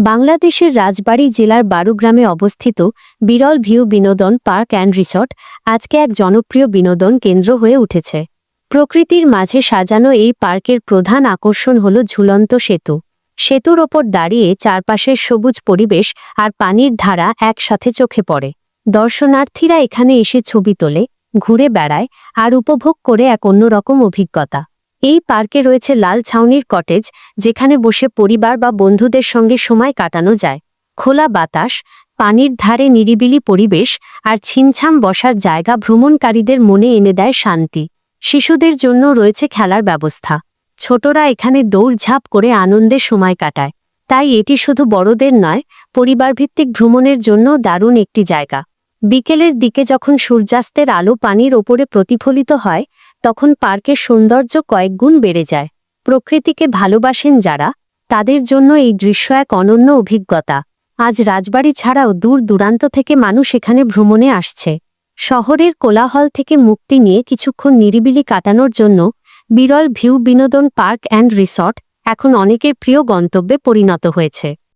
বাংলাদেশের রাজবাড়ী জেলার বারুগ্রামে অবস্থিত বিরল ভিউ বিনোদন পার্ক অ্যান্ড রিসর্ট আজকে এক জনপ্রিয় বিনোদন কেন্দ্র হয়ে উঠেছে। প্রকৃতির মাঝে সাজানো এই পার্কের প্রধান আকর্ষণ হল ঝুলন্ত সেতু। সেতুর ওপর দাঁড়িয়ে চারপাশের সবুজ পরিবেশ আর পানির ধারা একসাথে চোখে পড়ে। দর্শনার্থীরা এখানে এসে ছবি তোলে, ঘুরে বেড়ায় আর উপভোগ করে এক অন্যরকম অভিজ্ঞতা। এই পার্কে রয়েছে লাল ছাউনির কটেজ, যেখানে বসে পরিবার বা বন্ধুদের সঙ্গে সময় কাটানো যায়। খোলা বাতাস, পানির ধারে নিরিবিলি পরিবেশ আর ছিমছাম বসার জায়গা ভ্রমণকারীদের মনে এনে দেয় শান্তি। শিশুদের জন্য রয়েছে খেলার ব্যবস্থা। ছোটরা এখানে দৌড়ঝাঁপ করে আনন্দে সময় কাটায়। তাই এটি শুধু বড়দের নয়, পরিবারভিত্তিক ভ্রমণের জন্য দারুণ একটি জায়গা। বিকেলের দিকে যখন সূর্যাস্তের আলো পানির ওপরে প্রতিফলিত হয় তখন পার্কের সৌন্দর্য কয়েকগুণ বেড়ে যায়। প্রকৃতিকে ভালোবাসেন যারা, তাদের জন্য এই দৃশ্য এক অনন্য অভিজ্ঞতা। আজ রাজবাড়ি ছাড়াও দূর দূরান্ত থেকে মানুষ এখানে ভ্রমণে আসছে। শহরের কোলাহল থেকে মুক্তি নিয়ে কিছুক্ষণ নিরিবিলি কাটানোর জন্য বিরল ভিউ বিনোদন পার্ক অ্যান্ড রিসর্ট এখন অনেকের প্রিয় গন্তব্যে পরিণত হয়েছে।